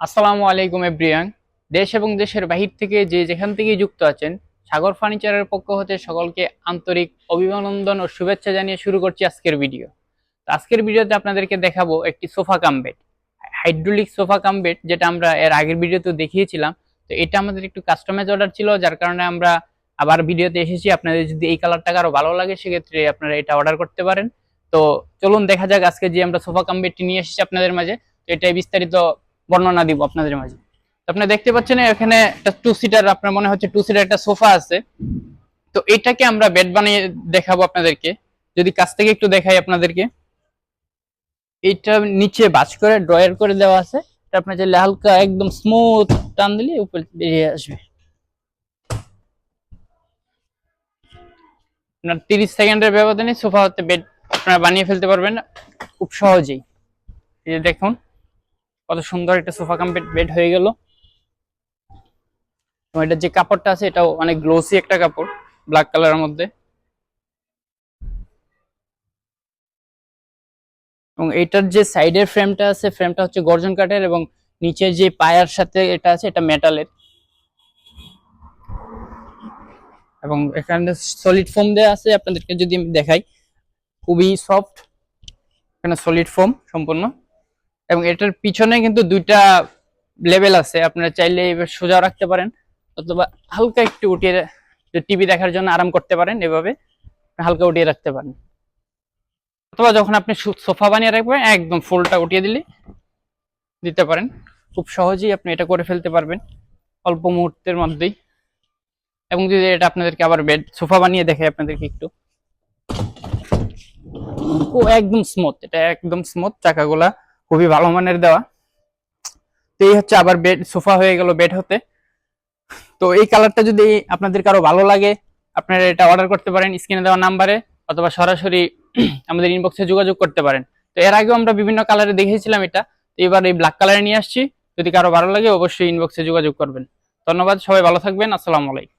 আসসালামু আলাইকুম এভরিয়ান। দেশ এবং দেশের বাহির থেকে যে যেখান থেকেই যুক্ত আছেন, সাগর ফার্নিচারের পক্ষ হতে সকলকে আন্তরিক অভিনন্দন ও শুভেচ্ছা জানিয়ে শুরু করছি আজকের ভিডিও। আজকের ভিডিওতে আপনাদেরকে দেখাবো একটি sofa cum bed, hydraulic sofa cum bed, যেটা আমরা এর আগের ভিডিওতে দেখিয়েছিলাম। তো এটা আমাদের একটু কাস্টমাইজ অর্ডার ছিল, যার কারণে আমরা আবার ভিডিওতে এসেছি। আপনাদের যদি এই কালারটা আরও ভালো লাগে, সেক্ষেত্রে আপনারা এটা অর্ডার করতে পারেন। তো চলুন দেখা যাক আজকে যে আমরা সোফা কাম বেডটি নিয়ে এসেছি আপনাদের মাঝে। তো এটাই বিস্তারিত বর্ণনা দিব আপনাদের মাঝে। আপনি দেখতে পাচ্ছেন এখানে একটা টু সিটার আপনার মনে হচ্ছে টু সিটার একটা সোফা আছে। তো এটাকে আমরা বেড বানিয়ে দেখাবো আপনাদেরকে। যদি কাছ থেকে একটু দেখাই আপনাদেরকে। এটা নিচে বাজ করে ড্রয়ার করে দেওয়া আছে। এটা আপনার যে হালকা একদম স্মুথ টান দিলে উপরে বেরিয়ে আসবে। আপনার তিরিশ সেকেন্ডের ব্যবধানে সোফা হতে বেড আপনারা বানিয়ে ফেলতে পারবেন খুব সহজেই। এই দেখুন কত সুন্দর একটা সোফা কাম বেড হয়ে গেল। এবং এটার যে কাপড়টা আছে, এটাও অনেক গ্লোসি একটা কাপড় ব্ল্যাক কালারের মধ্যে। এবং এটার যে সাইডের ফ্রেমটা আছে ফ্রেমটা হচ্ছে গর্জন কাঠের এবং নিচে যে পায়ার সাথে এটা আছে, এটা মেটালের এবং এখানে সলিড ফোম দেওয়া আছে, আপনাদেরকে যদি আমি দেখাই, খুবই সফট এখানে সলিড ফোম সম্পূর্ণ। এবং এটার পিছনে কিন্তু দুইটা লেভেল আছে। আপনারা চাইলে এবার সোজা রাখতে পারেন অথবা হালকা একটু উঠিয়ে টিভি দেখার জন্য আরাম করতে পারেন এভাবে। হালকা উঠিয়ে রাখতে পারেন। অথবা যখন আপনি সোফা বানিয়ে রাখবেন, একদম ফুলটা উঠিয়ে দিলে দিতে পারেন। খুব সহজেই আপনি এটা করে ফেলতে পারবেন অল্প মুহূর্তের মধ্যেই। এবং যদি এটা আপনাদেরকে আবার বেড সোফা বানিয়ে দেখে আপনাদেরকে একটু। ও একদম স্মুথ এটা একদম স্মুথ চাকাগুলা। খুবই ভালো মানের দেওয়া। তো এই হচ্ছে আবার বেড সোফা হয়ে গেল বেড হতে। তো এই কালারটা যদি আপনাদের কারও ভালো লাগে, আপনারা এটা অর্ডার করতে পারেন স্ক্রিনে দেওয়া নাম্বারে অথবা সরাসরি আমাদের ইনবক্সে যোগাযোগ করতে পারেন। তো এর আগেও আমরা বিভিন্ন কালারে দেখেছিলাম এটা। তো এবার এই ব্ল্যাক কালারে নিয়ে আসছি। যদি কারও ভালো লাগে, অবশ্যই ইনবক্সে যোগাযোগ করবেন। ধন্যবাদ, সবাই ভালো থাকবেন। আসসালামু আলাইকুম।